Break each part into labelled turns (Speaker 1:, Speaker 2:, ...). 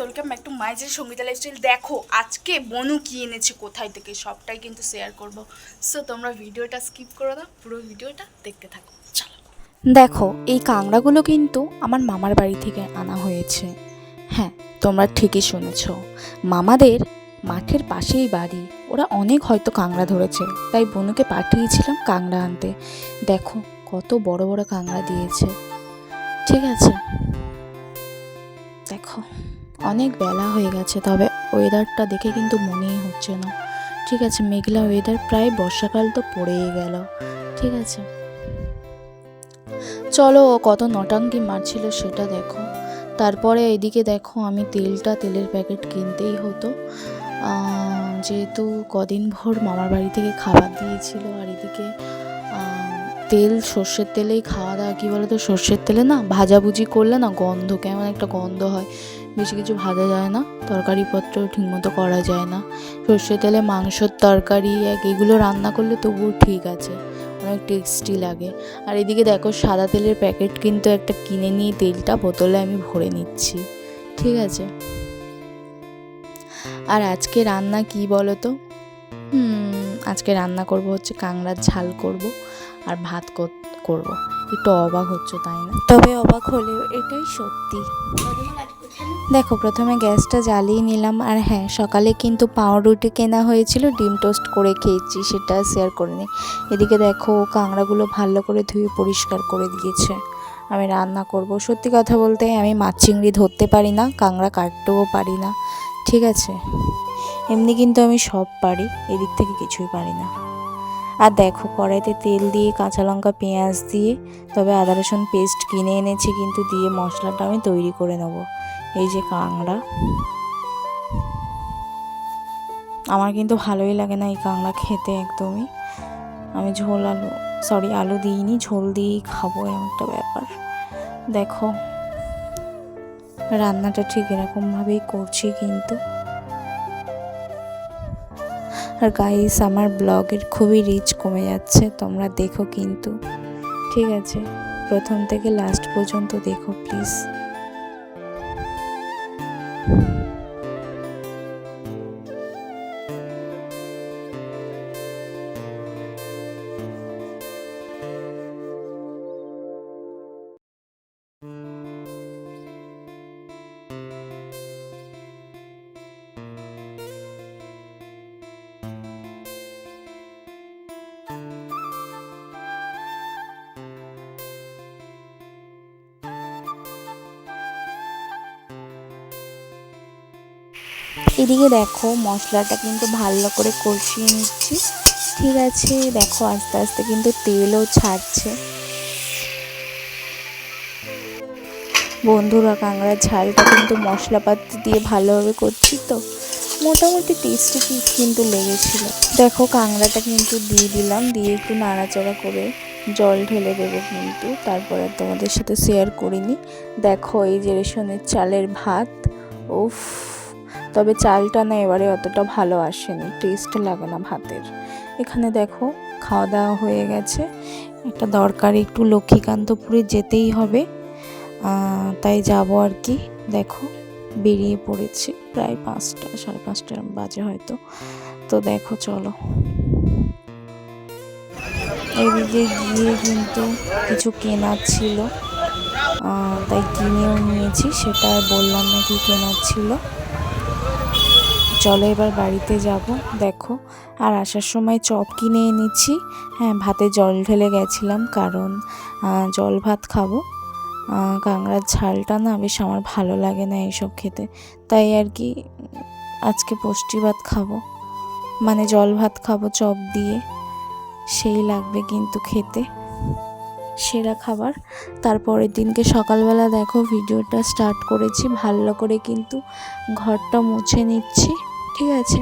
Speaker 1: Welcome back to মাইজের Sangeeta lifestyle দেখো, আজকে বনু কি এনেছে, কোথায় থেকে, সবটাই কিন্তু শেয়ার করব। সো তোমরা ভিডিওটা স্কিপ করে দাও পুরো ভিডিওটা দেখতে থাকো। চলো।
Speaker 2: দেখো, এই কাংড়াগুলো কিন্তু আমার মামার বাড়ি থেকে আনা হয়েছে। হ্যাঁ তোমরা ঠিকই শুনেছ। মামাদের মাঠের পাশেই বাড়ি। ওরা অনেক হয়তো কাংড়া ধরেছে, তাই বনুকে পাঠিয়েছিলাম কাংড়া আনতে। দেখো, কত বড় বড় কাংড়া দিয়েছে। ঠিক আছে। দেখো। অনেক বেলা হয়ে গেছে, তবে ওয়েদারটা দেখে কিন্তু মনেই হচ্ছে না। ঠিক আছে, মেঘলা ওয়েদার প্রায় বর্ষাকাল তো পড়েই গেল। ঠিক আছে। চলো, ও কত নটাঙ্কি মারছিল সেটা দেখো। তারপরে এদিকে দেখো, আমি তেলটা তেলের প্যাকেট কিনতেই হতো। যেহেতু কদিন ভোর মামার বাড়ি থেকে খাবার দিয়েছিল, আর এদিকে তেল, সর্ষের তেলেই খাওয়া দাওয়া কী বলো তো সর্ষের তেলে না ভাজাভুজি করলে না গন্ধ, কেমন একটা গন্ধ হয়। বেশি কিছু ভাজা যায় না তরকারিপত্র ঠিকমতো করা যায় না। সর্ষের তেলে মাংসর তরকারি এক এগুলো রান্না করলে তবুও ঠিক আছে অনেক টেস্টি লাগে। আর এদিকে দেখো সাদা তেলের প্যাকেট কিন্তু একটা কিনে নিয়ে তেলটা বোতলে আমি ভরে নিচ্ছি ঠিক আছে? আর আজকে রান্না কি বলো তো হুম আজকে রান্না করব হচ্ছে কাংড়ার ঝাল করব আর ভাত কর- করব। একটু অবাক হচ্ছে তাই না? তবে অবাক হলেও এটাই সত্যি। দেখো, প্রথমে গ্যাসটা জ্বালিয়ে নিলাম আর হ্যাঁ সকালে কিন্তু পাউরুটি কেনা হয়েছিল, ডিম টোস্ট করে খেয়েছি, সেটা শেয়ার করে নিই এদিকে দেখো, কাঁকড়াগুলো ভালো করে ধুয়ে পরিষ্কার করে দিয়েছে। আমি রান্না করব। সত্যি কথা বলতে আমি মাছ চিংড়ি ধরতে পারি না, কাঁকড়া কাটতেও পারি না। ঠিক আছে? এমনি কিন্তু আমি সব পারি, এদিক থেকে কিছুই পারি না। আর দেখো, কড়াইতে তেল দিয়ে কাঁচা লঙ্কা, পেঁয়াজ দিয়ে, তবে আদা রসুন পেস্ট কিনে এনেছি, কিন্তু দিয়ে মশলাটা আমি তৈরি করে নেব। এই যে কাঁকড়া। আমার কিন্তু ভালোই লাগে না এই কাঁকড়া খেতে একদমই। আমি ঝোল আলু সরি আলু দিইনি, ঝোল দিয়েই খাব এরকম একটা ব্যাপার। দেখো, রান্নাটা ঠিক এরকমভাবেই করছি কিন্তু। আর গাইস আমার ব্লগের খুবই রিচ কমে যাচ্ছে, তোমরা দেখো কিন্তু। ঠিক আছে, প্রথম থেকে লাস্ট পর্যন্ত দেখো প্লিজ এদিকে দেখো, মশলাটা কিন্তু ভালো করে কষিয়ে নিচ্ছি। ঠিক আছে, দেখো আস্তে আস্তে কিন্তু তেলও ছাড়ছে। বন্ধুরা, কাঁকড়ার ঝালটা কিন্তু মশলাপাতি দিয়ে ভালোভাবে করছি তো। মোটামুটি টেস্টি কিন্তু লেগেছিল। দেখো, কাঁকড়াটা কিন্তু দিয়ে দিলাম, দিয়ে একটু নাড়াচাড়া করে জল ঢেলে দেবো কিন্তু। তারপরে আর তোমাদের সাথে শেয়ার করিনি। দেখো, এই যে রেশনের চালের ভাত, উফ। তবে চালটা না এবারে অতটা ভালো আসেনি টেস্ট লাগে না ভাতের। এখানে দেখো খাওয়া দাওয়া হয়ে গেছে। একটা দরকারি একটু লক্ষ্মীকান্তপুরে যেতেই হবে। তাই যাব আর কি। দেখো, বেরিয়ে পড়েছি প্রায় পাঁচটা, সাড়ে পাঁচটা বাজে হয়তো। তো দেখো, চলো। এদিকে গিয়ে কিন্তু কিছু কেনার ছিল। তাই কিনেও নিয়েছি, সেটা বললাম না কি কেনার ছিল। চলো এবার বাড়িতে যাব, দেখো। আর আসার সময় চপ কিনে এনেছি। হ্যাঁ ভাতে জল ঢেলে গেছিলাম কারণ জল ভাত খাব। কাঁকড়ার ঝালটা না বেশ আমার ভালো লাগে না এইসব খেতে। তাই আর কি আজকে পুষ্টি ভাত খাব। মানে জল ভাত খাব চপ দিয়ে। সেই লাগবে কিন্তু খেতে। সেরা খাবার। তারপরের দিনকে সকালবেলা দেখো, ভিডিওটা স্টার্ট করেছি। ভালো করে কিন্তু ঘরটা মুছে নিচ্ছি, ঠিক আছে?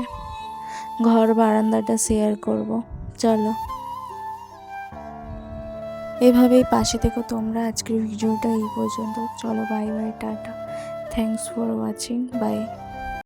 Speaker 2: ঘর বারান্দাটা শেয়ার করব। চলো। এভাবেই পাশে থেকো তোমরা। আজকের ভিডিওটা এই পর্যন্ত। চলো bye bye tata. Thanks for watching bye